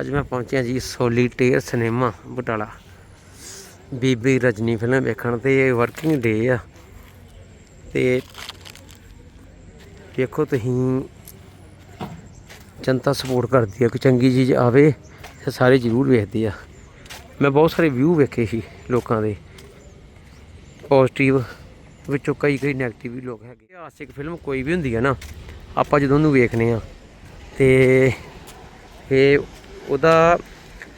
ਅੱਜ ਮੈਂ ਪਹੁੰਚਿਆ ਜੀ ਸੋਲੀਟੇਅਰ ਸਿਨੇਮਾ, ਬਟਾਲਾ। ਬੀਬੀ ਰਜਨੀ ਫਿਲਮ ਵੇਖਣ ਤੇ ਇਹ ਵਰਕਿੰਗ ਡੇ ਆ। ਤੇ ਵੇਖੋ ਤੁਸੀਂ, ਜਨਤਾ ਸਪੋਰਟ ਕਰਦੀ ਆ ਕਿ ਚੰਗੀ ਚੀਜ਼ ਆਵੇ ਤੇ ਸਾਰੇ ਜ਼ਰੂਰ ਵੇਖਦੇ ਆ। ਮੈਂ ਬਹੁਤ ਸਾਰੇ ਵਿਊ ਵੇਖੇ ਸੀ ਲੋਕਾਂ ਦੇ। ਪੋਜ਼ਿਟਿਵ ਵਿੱਚੋਂ ਕਈ ਕਈ ਨੈਗੇਟਿਵ ਵੀ ਲੋਕ ਹੈਗੇ। ਇਤਿਹਾਸਿਕ ਫਿਲਮ ਕੋਈ ਵੀ ਹੁੰਦੀ ਹੈ ਨਾ, ਆਪਾਂ ਜਦੋਂ ਉਹਨੂੰ ਵੇਖਨੇ ਆ, ਤੇ ਇਹ ਉਹਦਾ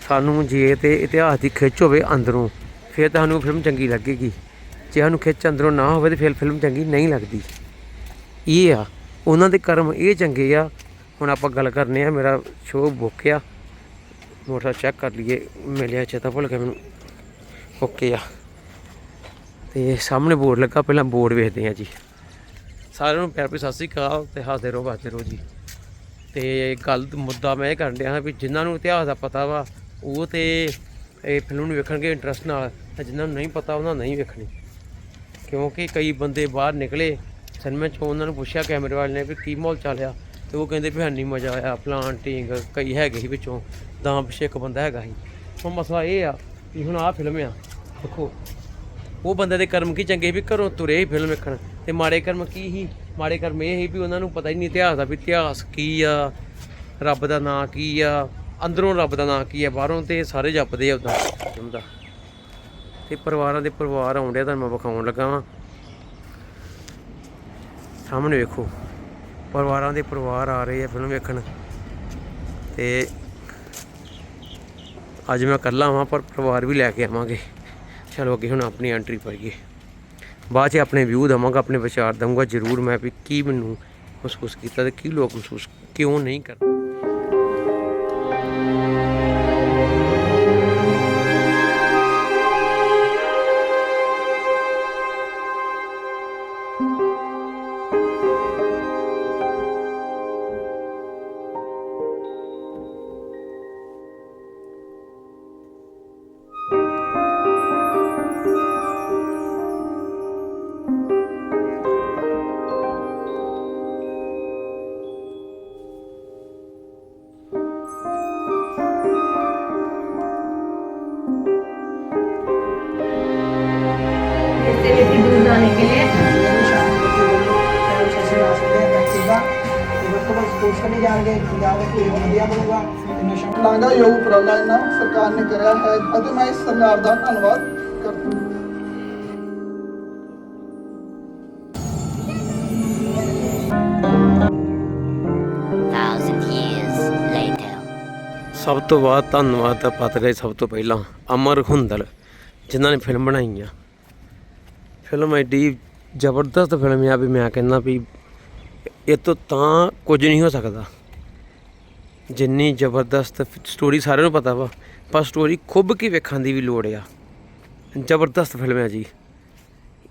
ਸਾਨੂੰ ਜੇ ਤੇ ਇਤਿਹਾਸ ਦੀ ਖਿੱਚ ਹੋਵੇ ਅੰਦਰੋਂ, ਫਿਰ ਤੁਹਾਨੂੰ ਫਿਲਮ ਚੰਗੀ ਲੱਗੇਗੀ। ਜੇ ਸਾਨੂੰ ਖਿੱਚ ਅੰਦਰੋਂ ਨਾ ਹੋਵੇ ਤੇ ਫਿਰ ਫਿਲਮ ਚੰਗੀ ਨਹੀਂ ਲੱਗਦੀ। ਇਹ ਆ, ਉਹਨਾਂ ਦੇ ਕਰਮ ਇਹ ਚੰਗੇ ਆ। ਹੁਣ ਆਪਾਂ ਗੱਲ ਕਰਨੇ ਆ, ਮੇਰਾ ਸ਼ੋਅ ਬੁੱਕ ਆ। ਮੋਟਰ ਚੈੱਕ ਕਰ ਲਈਏ, ਮਿਲਿਆ ਚੇਤਾ ਭੁੱਲ ਗਿਆ ਮੈਨੂੰ। ਓਕੇ ਆ। ਤੇ ਸਾਹਮਣੇ ਬੋਰਡ ਲੱਗਾ, ਪਹਿਲਾਂ ਬੋਰਡ ਵੇਖਦੇ ਆ ਜੀ। ਸਾਰਿਆਂ ਨੂੰ ਪਿਆਰ ਭਰੀ ਸਤਿ ਸ੍ਰੀ ਅਕਾਲ ਤੇ ਹੱਸਦੇ ਰਹੋ ਬਾਜਦੇ ਰਹੋ ਜੀ। ਤੇ ਗੱਲ ਮੁੱਦਾ ਮੈਂ ਇਹ ਕਰਨ ਡਿਆ ਹਾਂ ਵੀ ਜਿਨ੍ਹਾਂ ਨੂੰ ਇਤਿਹਾਸ ਦਾ ਪਤਾ ਵਾ, ਉਹ ਤੇ ਇਹ ਫਿਲਮ ਨੂੰ ਵੇਖਣਗੇ ਇੰਟਰਸਟ ਨਾਲ, ਤੇ ਜਿਨ੍ਹਾਂ ਨੂੰ ਨਹੀਂ ਪਤਾ ਉਹਨਾਂ ਨਹੀਂ ਵੇਖਣੀ। ਕਿਉਂਕਿ ਕਈ ਬੰਦੇ ਬਾਹਰ ਨਿਕਲੇ ਸਿਨੇਮਾ ਚੋਂ ਉਹਨਾਂ ਨੂੰ ਪੁੱਛਿਆ ਕੈਮਰੇ ਵਾਲੇ ਨੇ ਵੀ ਕੀ ਮਾਹੌਲ ਚੱਲਿਆ ਤੇ ਉਹ ਕਹਿੰਦੇ ਵੀ ਨਹੀਂ ਮਜ਼ਾ ਆਇਆ ਪਲਾਂਟਿੰਗ ਕਈ ਹੈਗੇ ਸੀ ਵਿੱਚੋਂ ਦਾਂ ਪਿੱਛੇ ਇੱਕ ਬੰਦਾ ਹੈਗਾ ਸੀ। ਹੁਣ ਮਸਲਾ ਇਹ ਆ ਵੀ ਹੁਣ ਆਹ ਫਿਲਮ ਆ, ਦੇਖੋ, ਉਹ ਬੰਦੇ ਦੇ ਕਰਮ ਕੀ ਚੰਗੇ ਵੀ ਘਰੋਂ ਤੁਰੇ ਹੀ ਫਿਲਮ ਵੇਖਣ, ਤੇ ਮਾੜੇ ਕਰਮ ਕੀ ਹੀ ਮਾੜੇ ਕਰਮ ਇਹ ਹੀ ਵੀ ਉਹਨਾਂ ਨੂੰ ਪਤਾ ਹੀ ਨਹੀਂ ਇਤਿਹਾਸ ਦਾ ਵੀ ਇਤਿਹਾਸ ਕੀ ਆ, ਰੱਬ ਦਾ ਨਾਂ ਕੀ ਆ, ਅੰਦਰੋਂ ਰੱਬ ਦਾ ਨਾਂ ਕੀ ਆ, ਬਾਹਰੋਂ ਤੇ ਸਾਰੇ ਜਪਦੇ ਆ ਉਦਾਂ। ਫਿਲਮ ਦਾ ਤੇ ਪਰਿਵਾਰਾਂ ਦੇ ਪਰਿਵਾਰ ਆਉਂਦੇ ਤਾਂ ਮੈਂ ਵਿਖਾਉਣ ਲੱਗਾ ਵਾਂ। ਸਾਹਮਣੇ ਵੇਖੋ, ਪਰਿਵਾਰਾਂ ਦੇ ਪਰਿਵਾਰ ਆ ਰਹੇ ਆ ਫਿਲਮ ਵੇਖਣ। ਤੇ ਅੱਜ ਮੈਂ ਇਕੱਲਾ ਵਾਂ, ਪਰ ਪਰਿਵਾਰ ਵੀ ਲੈ ਕੇ ਆਵਾਂਗੇ। ਚਲੋ ਅੱਗੇ ਹੁਣ ਆਪਣੀ ਐਂਟਰੀ ਪਾਈਏ। ਬਾਅਦ 'ਚ ਆਪਣੇ ਵਿਊ ਦਵਾਂਗਾ, ਆਪਣੇ ਵਿਚਾਰ ਦਵਾਂਗਾ ਜ਼ਰੂਰ ਮੈਂ ਵੀ ਕੀ ਮੈਨੂੰ ਮਹਿਸੂਸ ਕੀਤਾ ਤੇ ਕੀ ਲੋਕ ਮਹਿਸੂਸ ਕਿਉਂ ਨਹੀਂ ਕਰਦੇ ਲਾਂਗਾ ਯੋਗ ਉਪਰਾਲਾ ਇਹਨਾਂ ਸਰਕਾਰ ਨੇ ਕਰਿਆ ਹੈ ਅਤੇ ਮੈਂ ਇਸ ਸਰਕਾਰ ਦਾ ਧੰਨਵਾਦ ਕਰਦਾ ਹਾਂ। Thousand years later. ਸਭ ਤੋਂ ਬਾਅਦ ਧੰਨਵਾਦ ਦਾ ਪਾਤਰ ਹੈ ਸਭ ਤੋਂ ਪਹਿਲਾਂ ਅਮਰ ਹੁੰਦਲ ਜਿਨ੍ਹਾਂ ਨੇ ਫਿਲਮ ਬਣਾਈ ਆ। ਫਿਲਮ ਐਡੀ ਜ਼ਬਰਦਸਤ ਫਿਲਮ ਆ ਵੀ ਮੈਂ ਕਹਿੰਦਾ ਵੀ ਇਹ ਤੋਂ ਤਾਂ ਕੁਝ ਨਹੀਂ ਹੋ ਸਕਦਾ। ਜਿੰਨੀ ਜ਼ਬਰਦਸਤ ਸਟੋਰੀ ਸਾਰਿਆਂ ਨੂੰ ਪਤਾ ਵਾ, ਪਰ ਸਟੋਰੀ ਖੁੱਬ ਕੇ ਵੇਖਣ ਦੀ ਵੀ ਲੋੜ ਆ। ਜ਼ਬਰਦਸਤ ਫਿਲਮ ਹੈ ਜੀ।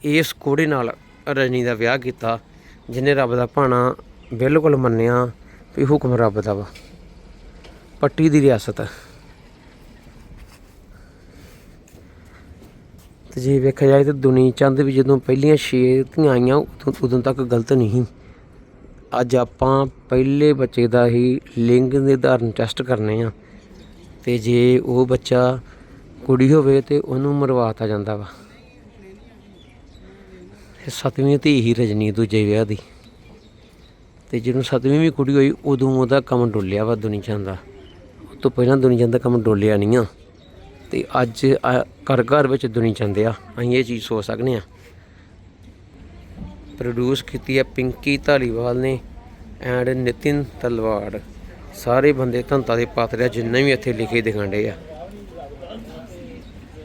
ਇਸ ਕੋੜੇ ਨਾਲ ਰਜਨੀ ਦਾ ਵਿਆਹ ਕੀਤਾ ਜਿਹਨੇ ਰੱਬ ਦਾ ਭਾਣਾ ਬਿਲਕੁਲ ਮੰਨਿਆ ਵੀ ਹੁਕਮ ਰੱਬ ਦਾ ਵਾ। ਪੱਟੀ ਦੀ ਰਿਆਸਤ ਹੈ ਤੇ ਜੇ ਵੇਖਿਆ ਜਾਏ ਤਾਂ ਦੁਨੀ ਚੰਦ ਵੀ ਜਦੋਂ ਪਹਿਲੀਆਂ ਛੇ ਧੀਆਂ ਆਈਆਂ ਉਦੋਂ ਉਦੋਂ ਤੱਕ ਗਲਤ ਨਹੀਂ। ਅੱਜ ਆਪਾਂ ਪਹਿਲੇ ਬੱਚੇ ਦਾ ਹੀ ਲਿੰਗ ਨਿਰਧਾਰਨ ਟੈਸਟ ਕਰਨੇ ਆ। ਤੇ ਜੇ ਉਹ ਬੱਚਾ ਕੁੜੀ ਹੋਵੇ ਤੇ ਉਹਨੂੰ ਮਰਵਾਤਾ ਜਾਂਦਾ ਵਾ। ਇਹ ਸੱਤਵੀਂ ਧੀ ਹੀ ਰਜਨੀ ਦੂਜੇ ਵਿਆਹ ਦੀ। ਤੇ ਜਦੋਂ ਸੱਤਵੀਂ ਵੀ ਕੁੜੀ ਹੋਈ, ਉਦੋਂ ਉਹਦਾ ਕੰਮ ਡੋਲਿਆ ਵਾ ਦੁਨੀਆ ਦਾ। ਉਹ ਤੋਂ ਪਹਿਲਾਂ ਦੁਨੀਆ ਦਾ ਕੰਮ ਡੋਲਿਆ ਨਹੀਂ ਆ। ਤੇ ਅੱਜ ਘਰ ਘਰ ਵਿੱਚ ਦੁਨੀਆ ਚੰਦ ਆ। ਅਸੀਂ ਇਹ ਚੀਜ਼ ਸੋਚ ਸਕਦੇ ਆ। ਪ੍ਰੋਡਿਊਸ ਕੀਤੀ ਹੈ ਪਿੰਕੀ ਧਾਲੀਵਾਲ ਨੇ ਐਂਡ ਨਿਤਿਨ ਤਲਵਾੜ। ਸਾਰੇ ਬੰਦੇ ਧੰਤਾ ਦੇ ਪਾਤਰ ਆ, ਜਿੰਨੇ ਵੀ ਇੱਥੇ ਲਿਖੇ ਦਿਖਾਂਡੇ ਆ।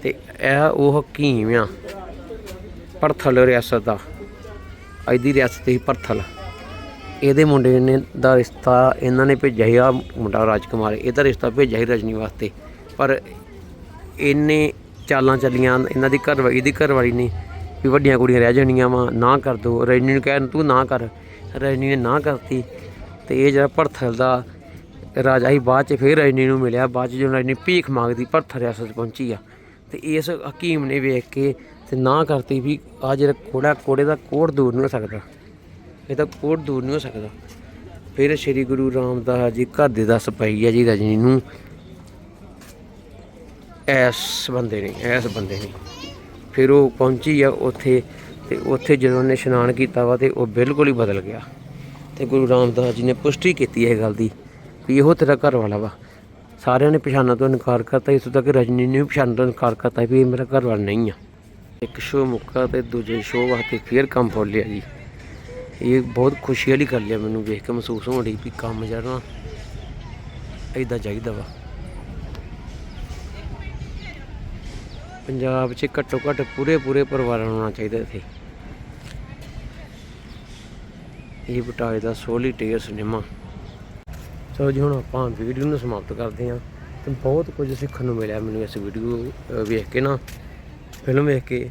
ਤੇ ਇਹ ਉਹ ਹਕੀਮ ਆ ਪਰਥਲ ਰਿਆਸਤ ਦਾ। ਅੱਜ ਦੀ ਰਿਆਸਤ ਹੀ ਪਰਥਲ ਇਹਦੇ ਮੁੰਡੇ ਨੇ ਦਾ ਰਿਸ਼ਤਾ ਇਹਨਾਂ ਨੇ ਭੇਜਿਆ ਸੀ ਆ ਮੁੰਡਾ ਰਾਜਕੁਮਾਰ, ਇਹਦਾ ਰਿਸ਼ਤਾ ਭੇਜਿਆ ਸੀ ਰਜਨੀ ਵਾਸਤੇ। ਪਰ ਇਹਨੇ ਚਾਲਾਂ ਚੱਲੀਆਂ, ਇਹਨਾਂ ਦੀ ਘਰਵਾਲੀ, ਇਹਦੀ ਘਰਵਾਲੀ ਨੇ ਵੀ ਵੱਡੀਆਂ ਕੁੜੀਆਂ ਰਹਿ ਜਾਣੀਆਂ ਵਾ, ਨਾ ਕਰ ਦੋ ਰਜਨੀ ਨੂੰ ਕਹਿਣ ਤੂੰ ਨਾ ਕਰ। ਰਜਨੀ ਨੇ ਨਾ ਕਰਤੀ। ਤੇ ਇਹ ਜਿਹੜਾ ਭਰਥਲ ਦਾ ਰਾਜਾ ਹੀ ਬਾਅਦ ਚ ਫਿਰ ਰਜਨੀ ਨੂੰ ਮਿਲਿਆ। ਬਾਅਦ ਚ ਜਦੋਂ ਰਜਨੀ ਭੀਖ ਮੰਗਦੀ ਭਰਥਲ ਰਿਆਸਤ ਪਹੁੰਚੀ ਆ। ਤੇ ਇਸ ਹਕੀਮ ਨੇ ਵੇਖ ਕੇ ਤੇ ਨਾ ਕਰਤੀ ਵੀ ਆ ਜਿਹੜਾ ਕੋੜਾ ਕੋੜੇ ਦਾ ਕੋੜ ਦੂਰ ਨਹੀਂ ਹੋ ਸਕਦਾ। ਇਹ ਤਾਂ ਕੋੜ ਦੂਰ ਨਹੀਂ ਹੋ ਸਕਦਾ। ਫਿਰ ਸ੍ਰੀ ਗੁਰੂ ਰਾਮਦਾਸ ਜੀ ਘਰ ਦੇ ਦੱਸ ਪਈ ਆ ਜੀ ਰਜਨੀ ਨੂੰ। ਐਸ ਬੰਦੇ ਨੇ, ਐਸ ਬੰਦੇ ਨੇ। ਫਿਰ ਉਹ ਪਹੁੰਚੀ ਆ ਉੱਥੇ ਤੇ ਉੱਥੇ ਜਦੋਂ ਉਹਨੇ ਇਸ਼ਨਾਨ ਕੀਤਾ ਵਾ ਤੇ ਉਹ ਬਿਲਕੁਲ ਹੀ ਬਦਲ ਗਿਆ। ਤੇ ਗੁਰੂ ਰਾਮਦਾਸ ਜੀ ਨੇ ਪੁਸ਼ਟੀ ਕੀਤੀ ਹੈ ਇਹ ਗੱਲ ਦੀ ਵੀ ਇਹੋ ਤੇਰਾ ਘਰ ਵਾਲਾ ਵਾ। ਸਾਰਿਆਂ ਨੇ ਪਛਾਣਨ ਤੋਂ ਇਨਕਾਰ ਕਰਤਾ, ਇਸ ਤੱਕ ਰਜਨੀ ਨੇ ਵੀ ਪਛਾਣਨ ਤੋਂ ਇਨਕਾਰ ਕਰਤਾ ਵੀ ਇਹ ਮੇਰਾ ਘਰ ਵਾਲਾ ਨਹੀਂ ਆ। ਇੱਕ ਸ਼ੋਅ ਮੁੱਕਾ ਤੇ ਦੂਜੇ ਸ਼ੋਅ ਵਾਸਤੇ ਫੇਰ ਕੰਮ ਫੋਲ ਜੀ। ਇਹ ਬਹੁਤ ਖੁਸ਼ੀ ਵਾਲੀ ਗੱਲ ਹੈ ਮੈਨੂੰ ਵੇਖ ਕੇ, ਮਹਿਸੂਸ ਹੋਣ ਡਈ ਵੀ ਕੰਮ ਜਿਹੜਾ ਇਦਾਂ ਚਾਹੀਦਾ ਵਾ। ਪੰਜਾਬ 'ਚ ਘੱਟੋ ਘੱਟ ਪੂਰੇ ਪੂਰੇ ਪਰਿਵਾਰਾਂ ਨੂੰ ਆਉਣਾ ਚਾਹੀਦਾ ਇੱਥੇ। ਇਹ ਬਟਾਏ ਦਾ ਸੋਲੀ ਟੇਅਰ ਸਿਨੇਮਾ। ਸੋ ਜੀ, ਹੁਣ ਆਪਾਂ ਵੀਡੀਓ ਨੂੰ ਸਮਾਪਤ ਕਰਦੇ ਹਾਂ। ਤੇ ਬਹੁਤ ਕੁਝ ਸਿੱਖਣ ਨੂੰ ਮਿਲਿਆ ਮੈਨੂੰ ਇਸ ਵੀਡੀਓ ਵੇਖ ਕੇ ਨਾ। ਫਿਲਮ ਵੇਖ ਕੇ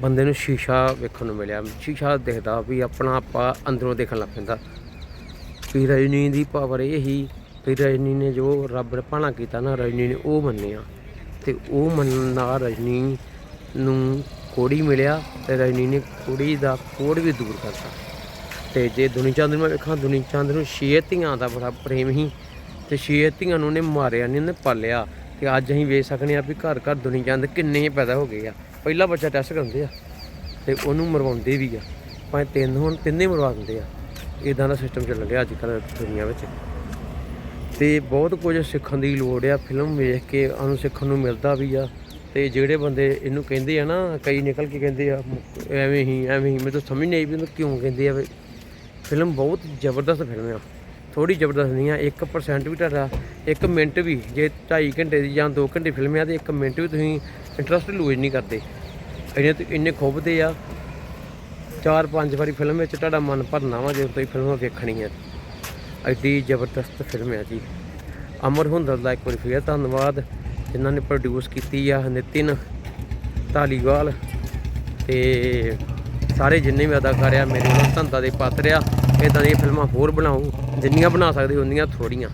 ਬੰਦੇ ਨੂੰ ਸ਼ੀਸ਼ਾ ਵੇਖਣ ਨੂੰ ਮਿਲਿਆ। ਸ਼ੀਸ਼ਾ ਦੇਖਦਾ ਵੀ ਆਪਣਾ ਆਪਾ ਅੰਦਰੋਂ ਦੇਖਣ ਲੱਗ ਪੈਂਦਾ। ਵੀ ਰਜਨੀ ਦੀ ਪਾਵਰ ਇਹ ਹੀ ਵੀ ਰਜਨੀ ਨੇ ਜੋ ਰੱਬ ਨੇ ਭਾਣਾ ਕੀਤਾ ਨਾ, ਰਜਨੀ ਨੇ ਉਹ ਮੰਨਿਆ। ਤੇ ਉਹ ਮੰਨਣ ਨਾਲ ਰਜਨੀ ਨੂੰ ਕੋੜੀ ਮਿਲਿਆ ਤੇ ਰਜਨੀ ਨੇ ਕੁੜੀ ਦਾ ਕੋੜ ਵੀ ਦੂਰ ਕਰਤਾ। ਤੇ ਜੇ ਦੁਨੀ ਚੰਦ ਨੂੰ ਮੈਂ ਵੇਖਾਂ, ਦੁਨੀ ਚੰਦ ਨੂੰ ਛੇ ਧੀਆਂ ਦਾ ਬੜਾ ਪ੍ਰੇਮ ਹੀ ਤੇ ਛੇ ਧੀਆਂ ਨੂੰ ਉਹਨੇ ਮਾਰਿਆ ਨਹੀਂ ਉਹਨੇ ਪਾਲਿਆ। ਤੇ ਅੱਜ ਅਸੀਂ ਵੇਖ ਸਕਦੇ ਆ ਵੀ ਘਰ ਘਰ ਦੁਨੀ ਚੰਦ ਕਿੰਨੇ ਪੈਦਾ ਹੋ ਗਏ ਆ। ਪਹਿਲਾ ਬੱਚਾ ਟੈਸਟ ਕਰਾਉਂਦੇ ਆ ਤੇ ਉਹਨੂੰ ਮਰਵਾਉਂਦੇ ਵੀ ਆ। ਭਾਵੇਂ ਤਿੰਨ ਹੋਣ, ਤਿੰਨੇ ਮਰਵਾ ਦਿੰਦੇ ਆ। ਇਦਾਂ ਦਾ ਸਿਸਟਮ ਚੱਲ ਰਿਹਾ ਅੱਜ ਕੱਲ੍ਹ ਦੁਨੀਆ ਵਿੱਚ। ਤੇ ਬਹੁਤ ਕੁਝ ਸਿੱਖਣ ਦੀ ਲੋੜ ਆ। ਫਿਲਮ ਵੇਖ ਕੇ ਸਾਨੂੰ ਸਿੱਖਣ ਨੂੰ ਮਿਲਦਾ ਵੀ ਆ। ਤੇ ਜਿਹੜੇ ਬੰਦੇ ਇਹਨੂੰ ਕਹਿੰਦੇ ਆ ਨਾ, ਕਈ ਨਿਕਲ ਕੇ ਕਹਿੰਦੇ ਆ ਐਵੇਂ ਹੀ ਐਵੇਂ ਹੀ। ਮੈਨੂੰ ਸਮਝ ਨਹੀਂ ਆਈ ਵੀ ਇਹਨੂੰ ਕਿਉਂ ਕਹਿੰਦੇ ਆ ਵੀ। ਫਿਲਮ ਬਹੁਤ ਜ਼ਬਰਦਸਤ ਫਿਲਮ ਆ। ਥੋੜੀ ਜ਼ਬਰਦਸਤ ਨਹੀਂ ਆ 1% ਵੀ ਤੁਹਾਡਾ 1 ਮਿੰਟ ਵੀ, ਜੇ 2.5 ਘੰਟੇ ਦੀ ਜਾਂ 2 ਘੰਟੇ ਫਿਲਮ ਆ ਤੇ 1 ਮਿੰਟ ਵੀ ਤੁਸੀਂ ਇੰਟਰਸਟ ਲੂਜ਼ ਨਹੀਂ ਕਰਦੇ। ਇੰਨੇ ਤੇ ਇੰਨੇ ਖੁੱਬਦੇ ਆ। ਚਾਰ ਪੰਜ ਵਾਰੀ ਫਿਲਮ ਵਿੱਚ ਤੁਹਾਡਾ ਮਨ ਭਰਨਾ ਵਾ ਜੇ ਤੁਸੀਂ ਫਿਲਮ ਵੇਖਣੀ ਵੇਖਣੀਆਂ। ਐਡੀ ਜ਼ਬਰਦਸਤ ਫਿਲਮ ਹੈ ਜੀ। ਅਮਰ ਹੁੰਦਲ ਦਾ ਇੱਕ ਵਾਰੀ ਫੇਰ ਧੰਨਵਾਦ, ਜਿਨ੍ਹਾਂ ਨੇ ਪ੍ਰੋਡਿਊਸ ਕੀਤੀ ਆ ਨਿਤਿਨ ਧਾਲੀਵਾਲ ਤੇ ਸਾਰੇ ਜਿੰਨੇ ਵੀ ਅਦਾਕਾਰ ਆ, ਮੇਰੇ ਨਾਲ ਧੰਦਾ ਦੇ ਪਾਤਰ ਆ। ਇਦਾਂ ਦੀਆਂ ਫਿਲਮਾਂ ਹੋਰ ਬਣਾਉ ਜਿੰਨੀਆਂ ਬਣਾ ਸਕਦੇ ਉਨੀਆਂ ਥੋੜੀਆਂ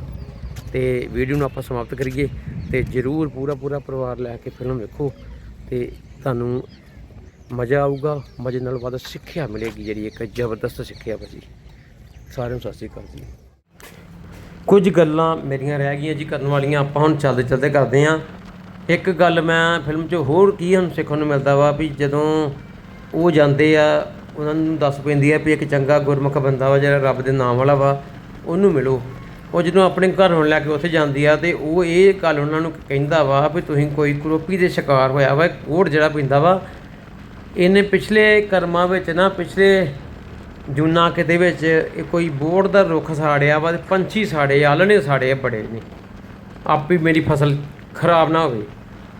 ਤੇ ਵੀਡੀਓ ਨੂੰ ਆਪਾਂ ਸਮਾਪਤ ਕਰੀਏ ਤੇ ਜਰੂਰ ਪੂਰਾ ਪੂਰਾ ਪਰਿਵਾਰ ਲੈ ਕੇ ਫਿਲਮ ਵੇਖੋ ਤੇ ਤੁਹਾਨੂੰ ਮਜ਼ਾ ਆਊਗਾ, ਮਜ਼ੇ ਨਾਲ ਵੱਧ ਸਿੱਖਿਆ ਮਿਲੇਗੀ ਜਿਹੜੀ ਇੱਕ ਜ਼ਬਰਦਸਤ ਸਿੱਖਿਆ ਭਾਜੀ ਸਾਰਿਆਂ ਨੂੰ ਸਤਿ ਸ਼੍ਰੀ ਅਕਾਲ ਜੀ। ਕੁਝ ਗੱਲਾਂ ਮੇਰੀਆਂ ਰਹਿ ਗਈਆਂ ਜੀ ਕਰਨ ਵਾਲੀਆਂ, ਆਪਾਂ ਹੁਣ ਚੱਲਦੇ ਚੱਲਦੇ ਕਰਦੇ ਆਂ। ਇੱਕ ਗੱਲ ਮੈਂ ਫਿਲਮ 'ਚ ਹੋਰ ਕੀ ਹੁਣ ਸਿੱਖਣ ਨੂੰ ਮਿਲਦਾ ਵਾ ਵੀ ਜਦੋਂ ਉਹ ਜਾਂਦੇ ਆ, ਉਹਨਾਂ ਨੂੰ ਦੱਸ ਪੈਂਦੀ ਆ ਵੀ ਇੱਕ ਚੰਗਾ ਗੁਰਮੁਖ ਬੰਦਾ ਵਾ ਜਿਹੜਾ ਰੱਬ ਦੇ ਨਾਮ ਵਾਲਾ ਵਾ, ਉਹਨੂੰ ਮਿਲੋ। ਉਹ ਜਦੋਂ ਆਪਣੇ ਘਰ ਹੁਣ ਲੈ ਕੇ ਉੱਥੇ ਜਾਂਦੀ ਆ ਤੇ ਉਹ ਇਹ ਗੱਲ ਉਹਨਾਂ ਨੂੰ ਕਹਿੰਦਾ ਵਾ ਵੀ ਤੁਸੀਂ ਕੋਈ ਕਰੋਪੀ ਦੇ ਸ਼ਿਕਾਰ ਹੋਇਆ ਵਾ ਕੋੜ ਜਿਹੜਾ ਪੈਂਦਾ ਵਾ, ਇਹਨੇ ਪਿਛਲੇ ਕਰਮਾਂ ਵਿੱਚ ਨਾ, ਪਿਛਲੇ ਜੂਨਾ ਕਿਤੇ ਵਿੱਚ ਇਹ ਕੋਈ ਬੋੜ ਦਾ ਰੁੱਖ ਸਾੜਿਆ ਵਾ ਤੇ ਪੰਛੀ ਸਾੜੇ ਆਲਣੇ ਸਾੜੇ ਬੜੇ ਨੇ। ਆਪੇ ਮੇਰੀ ਫਸਲ ਖਰਾਬ ਨਾ ਹੋਵੇ।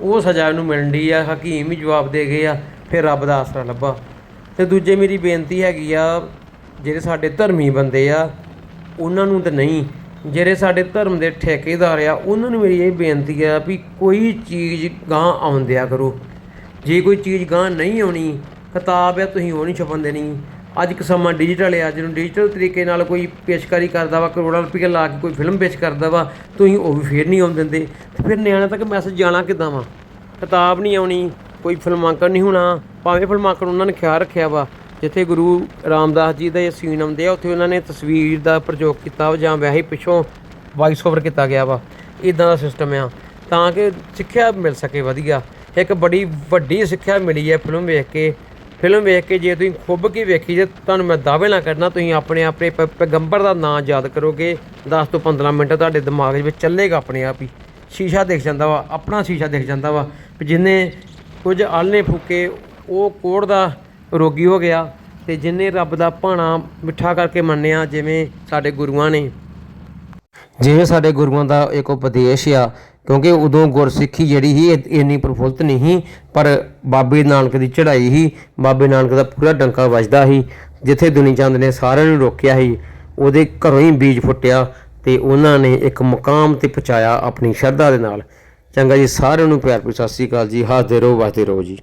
ਉਹ ਸਜ਼ਾ ਇਹਨੂੰ ਮਿਲਣੀ ਆ, ਹਕੀਮ ਹੀ ਜਵਾਬ ਦੇ ਗਏ ਆ, ਫਿਰ ਰੱਬ ਦਾ ਆਸਰਾ ਲੱਭਾ। ਤੇ ਦੂਜੇ ਮੇਰੀ ਬੇਨਤੀ ਹੈਗੀ ਆ, ਜਿਹੜੇ ਸਾਡੇ ਧਰਮੀ ਬੰਦੇ ਆ, ਉਹਨਾਂ ਨੂੰ ਤਾਂ ਨਹੀਂ, ਜਿਹੜੇ ਸਾਡੇ ਧਰਮ ਦੇ ਠੇਕੇਦਾਰ ਆ, ਉਹਨਾਂ ਨੂੰ ਮੇਰੀ ਇਹ ਬੇਨਤੀ ਆ ਵੀ ਕੋਈ ਚੀਜ਼ ਗਾਂ ਆਉਂਦਿਆ ਕਰੋ। ਜੇ ਕੋਈ ਚੀਜ਼ ਗਾਂ ਨਹੀਂ ਆਉਣੀ, ਕਿਤਾਬ ਆ, ਤੁਸੀਂ ਉਹ ਨਹੀਂ ਛਪਣ ਦੇਣੀ। ਅੱਜ ਇੱਕ ਸਮਾਂ ਡਿਜੀਟਲ ਆ ਜਿਹਨੂੰ ਡਿਜੀਟਲ ਤਰੀਕੇ ਨਾਲ ਕੋਈ ਪੇਸ਼ਕਾਰੀ ਕਰਦਾ ਵਾ, ਕਰੋੜਾਂ ਰੁਪਏ ਲਾ ਕੇ ਕੋਈ ਫਿਲਮ ਪੇਸ਼ ਕਰਦਾ ਵਾ, ਤੁਸੀਂ ਉਹ ਵੀ ਫੇਰ ਨਹੀਂ ਆਉਣ ਦਿੰਦੇ। ਫਿਰ ਨਿਆਣਿਆਂ ਤੱਕ ਮੈਸੇਜ ਜਾਣਾ ਕਿੱਦਾਂ ਵਾ? ਕਿਤਾਬ ਨਹੀਂ ਆਉਣੀ, ਕੋਈ ਫਿਲਮਾਂਕਣ ਨਹੀਂ ਹੋਣਾ, ਭਾਵੇਂ ਫਿਲਮਾਂਕਣ ਉਹਨਾਂ ਨੇ ਖਿਆਲ ਰੱਖਿਆ ਵਾ, ਜਿੱਥੇ ਗੁਰੂ ਰਾਮਦਾਸ ਜੀ ਦੇ ਸੀਨ ਆਉਂਦੇ ਆ, ਉੱਥੇ ਉਹਨਾਂ ਨੇ ਤਸਵੀਰ ਦਾ ਪ੍ਰਯੋਗ ਕੀਤਾ ਵਾ, ਜਾਂ ਵੈਸੇ ਹੀ ਪਿੱਛੋਂ ਵਾਇਸ ਓਵਰ ਕੀਤਾ ਗਿਆ ਵਾ ਇਦਾਂ ਦਾ ਸਿਸਟਮ ਆ। ਤਾਂ ਕਿ ਸਿੱਖਿਆ ਮਿਲ ਸਕੇ ਵਧੀਆ। ਇੱਕ ਬੜੀ ਵੱਡੀ ਸਿੱਖਿਆ ਮਿਲੀ ਹੈ ਫਿਲਮ ਵੇਖ ਕੇ। ਫਿਲਮ ਵੇਖ ਕੇ ਜੇ ਤੁਸੀਂ ਖੁੱਬ ਕੇ ਵੇਖੀ ਜੇ, ਤੁਹਾਨੂੰ ਮੈਂ ਦਾਅਵੇ ਨਾ ਕਰਨਾ, ਤੁਸੀਂ ਆਪਣੇ ਆਪਣੇ ਪ- ਪੈਗੰਬਰ ਦਾ ਨਾਮ ਯਾਦ ਕਰੋਗੇ। 10 ਤੋਂ 15 ਮਿੰਟ ਤੁਹਾਡੇ ਦਿਮਾਗ ਵਿੱਚ ਚੱਲੇਗਾ ਆਪਣੇ ਆਪ ਹੀ। ਸ਼ੀਸ਼ਾ ਦਿਖ ਜਾਂਦਾ ਵਾ, ਆਪਣਾ ਸ਼ੀਸ਼ਾ ਦਿਖ ਜਾਂਦਾ ਵਾ। ਵੀ ਜਿਹਨੇ ਕੁਝ ਆਲਣੇ ਫੂਕੇ, ਉਹ ਕੋੜ ਦਾ ਰੋਗੀ ਹੋ ਗਿਆ ਤੇ ਜਿਨੇ ਰੱਬ ਦਾ ਭਾਣਾ ਮਿੱਠਾ ਕਰਕੇ ਮੰਨਿਆ, ਜਿਵੇਂ ਸਾਡੇ ਗੁਰੂਆਂ ਨੇ। ਜਿਵੇਂ ਸਾਡੇ ਗੁਰੂਆਂ ਦਾ ਇੱਕ ਉਪਦੇਸ਼ ਆ ਕਿਉਂਕਿ ਉਦੋਂ ਗੁਰਸਿੱਖੀ ਜਿਹੜੀ ਸੀ ਇੰਨੀ ਪ੍ਰਫੁੱਲਤ ਨਹੀਂ ਸੀ, ਪਰ ਬਾਬੇ ਨਾਨਕ ਦੀ ਚੜ੍ਹਾਈ ਸੀ, ਬਾਬੇ ਨਾਨਕ ਦਾ ਪੂਰਾ ਡੰਕਾ ਵੱਜਦਾ ਸੀ, ਜਿੱਥੇ ਦੁਨੀ ਚੰਦ ਨੇ ਸਾਰਿਆਂ ਨੂੰ ਰੋਕਿਆ ਸੀ, ਉਹਦੇ ਘਰੋਂ ਹੀ ਬੀਜ ਫੁੱਟਿਆ ਤੇ ਉਹਨਾਂ ਨੇ ਇੱਕ ਮੁਕਾਮ ਤੇ ਪਹੁੰਚਾਇਆ ਆਪਣੀ ਸ਼ਰਧਾ ਦੇ ਨਾਲ। ਚੰਗਾ ਜੀ, ਸਾਰਿਆਂ ਨੂੰ ਪਿਆਰ ਭਰੀ ਸਤਿ ਸ੍ਰੀ ਅਕਾਲ ਜੀ ਹੱਸਦੇ ਰਹੋ ਵਸਦੇ ਰਹੋ ਜੀ।